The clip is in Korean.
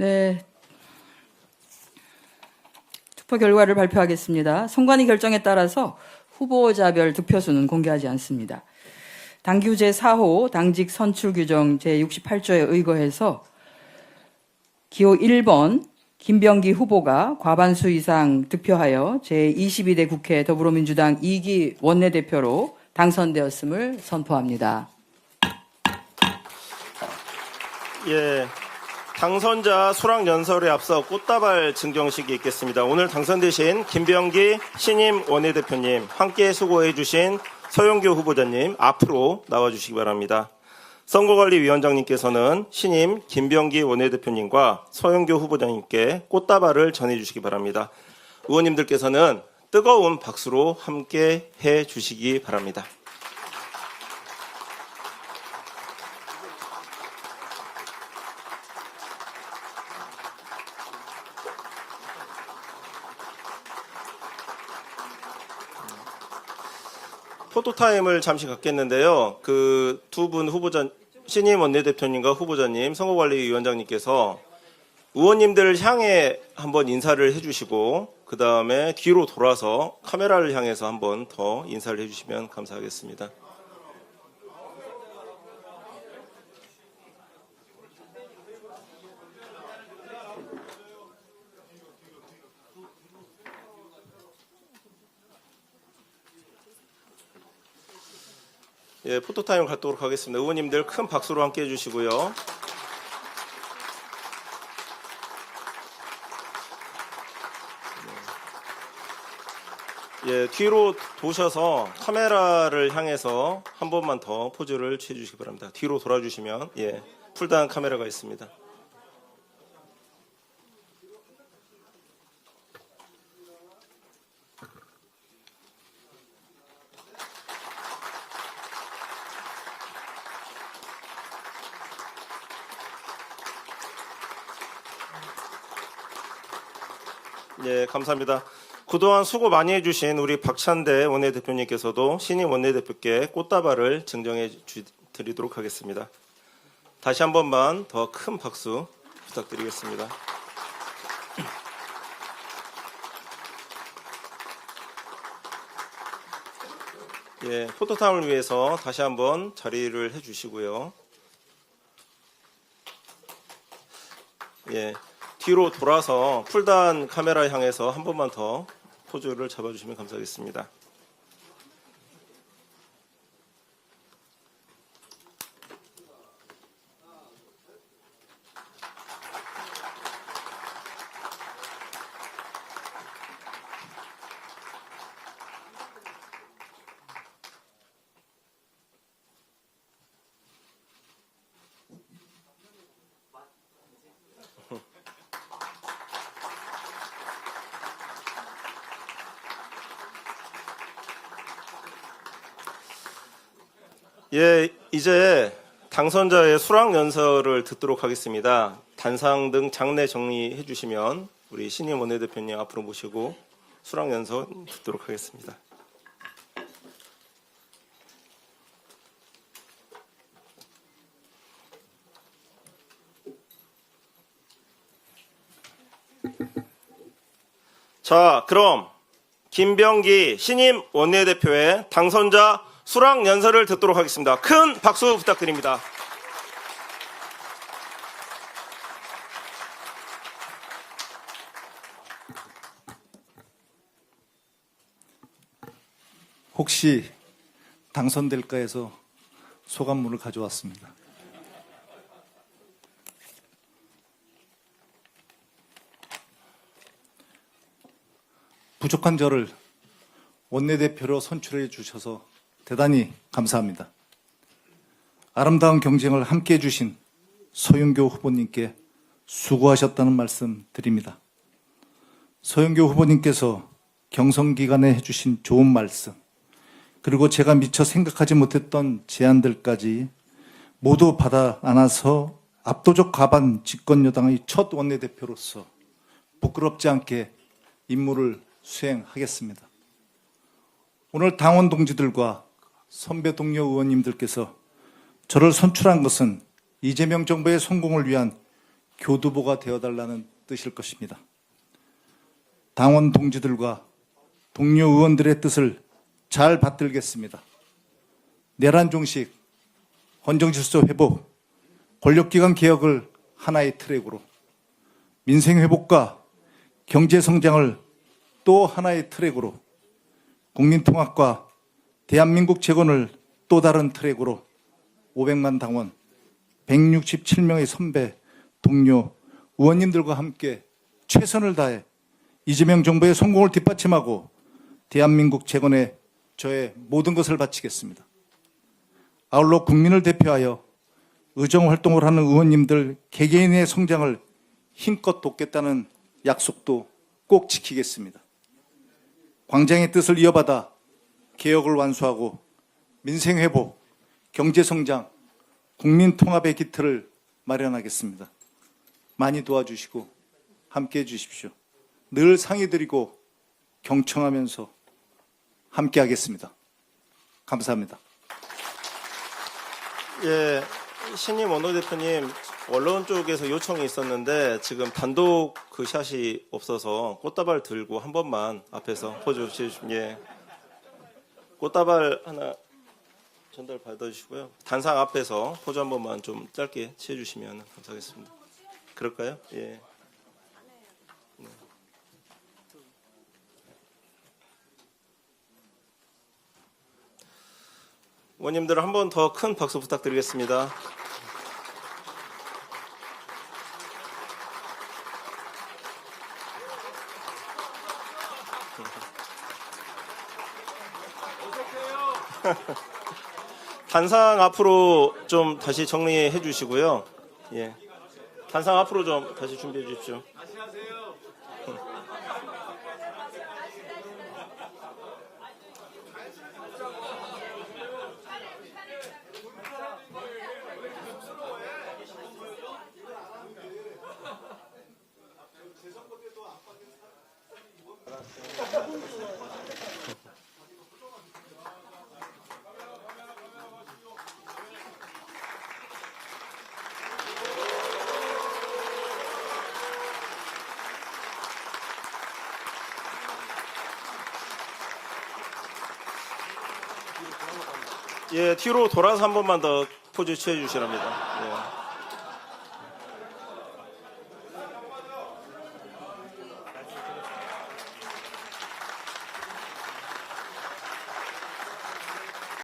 네. 투표 결과를 발표하겠습니다. 선관위 결정에 따라서 후보자별 득표수는 공개하지 않습니다. 당규 제4호 당직 선출 규정 제68조에 의거해서 기호 1번 김병기 후보가 과반수 이상 득표하여 제22대 국회 더불어민주당 2기 원내대표로 당선되었음을 선포합니다. 예. 당선자 수락 연설에 앞서 꽃다발 증정식이 있겠습니다. 오늘 당선되신 김병기 신임 원내대표님, 함께 수고해 주신 서영교 후보자님 앞으로 나와 주시기 바랍니다. 선거관리위원장님께서는 신임 김병기 원내대표님과 서영교 후보자님께 꽃다발을 전해 주시기 바랍니다. 의원님들께서는 뜨거운 박수로 함께 해 주시기 바랍니다. 포토타임을 잠시 갖겠는데요. 그 두 분 후보자, 신임 원내대표님과 후보자님, 선거관리위원장님께서 의원님들을 향해 한번 인사를 해주시고, 그 다음에 뒤로 돌아서 카메라를 향해서 한번 더 인사를 해주시면 감사하겠습니다. 예, 포토타임 갖도록 하겠습니다. 의원님들 큰 박수로 함께 해주시고요. 예, 뒤로 도셔서 카메라를 향해서 한 번만 더 포즈를 취해 주시기 바랍니다. 뒤로 돌아주시면 예, 풀다한 카메라가 있습니다. 예, 감사합니다. 그동안 수고 많이 해주신 우리 박찬대 원내대표님께서도 신임 원내대표께 꽃다발을 증정해 주, 드리도록 하겠습니다. 다시 한 번만 더 큰 박수 부탁드리겠습니다. 예, 포토타임을 위해서 다시 한번 자리를 해주시고요. 예, 뒤로 돌아서 풀단 카메라 향해서 한 번만 더 포즈를 잡아주시면 감사하겠습니다. 예, 이제 당선자의 수락 연설을 듣도록 하겠습니다. 단상 등 장례 정리해 주시면 우리 신임 원내대표님 앞으로 모시고 수락 연설 듣도록 하겠습니다. 자, 그럼 김병기 신임 원내대표의 당선자 수락 연설을 듣도록 하겠습니다. 큰 박수 부탁드립니다. 혹시 당선될까 해서 소감문을 가져왔습니다. 부족한 저를 원내대표로 선출해 주셔서 대단히 감사합니다. 아름다운 경쟁을 함께 해주신 서윤교 후보님께 수고하셨다는 말씀 드립니다. 서윤교 후보님께서 경선 기간에 해주신 좋은 말씀, 그리고 제가 미처 생각하지 못했던 제안들까지 모두 받아 안아서 압도적 과반 집권 여당의 첫 원내대표로서 부끄럽지 않게 임무를 수행하겠습니다. 오늘 당원 동지들과 선배 동료 의원님들께서 저를 선출한 것은 이재명 정부의 성공을 위한 교두보가 되어달라는 뜻일 것입니다. 당원 동지들과 동료 의원들의 뜻을 잘 받들겠습니다. 내란 종식, 헌정질서 회복, 권력기관 개혁을 하나의 트랙으로 민생 회복과 경제 성장을 또 하나의 트랙으로 국민 통합과 대한민국 재건을 또 다른 트랙으로 500만 당원, 167명의 선배, 동료, 의원님들과 함께 최선을 다해 이재명 정부의 성공을 뒷받침하고 대한민국 재건에 저의 모든 것을 바치겠습니다. 아울러 국민을 대표하여 의정 활동을 하는 의원님들 개개인의 성장을 힘껏 돕겠다는 약속도 꼭 지키겠습니다. 광장의 뜻을 이어받아 개혁을 완수하고 민생 회복, 경제 성장, 국민 통합의 기틀을 마련하겠습니다. 많이 도와주시고 함께 해 주십시오. 늘 상의 드리고 경청하면서 함께 하겠습니다. 감사합니다. 예, 신임 원로대표님 언론 쪽에서 요청이 있었는데 지금 단독 그 샷이 없어서 꽃다발 들고 한 번만 앞에서 포즈 주시면 예. 꽃다발 하나 전달 받아주시고요. 단상 앞에서 포즈 한 번만 좀 짧게 취해주시면 감사하겠습니다. 그럴까요? 예. 네. 의원님들 한 번 더 큰 박수 부탁드리겠습니다. 단상 앞으로 좀 다시 정리해 주시고요. 예. 단상 앞으로 좀 다시 준비해 주십시오. 예, 뒤로 돌아서 한 번만 더 포즈 취해 주시랍니다. 예.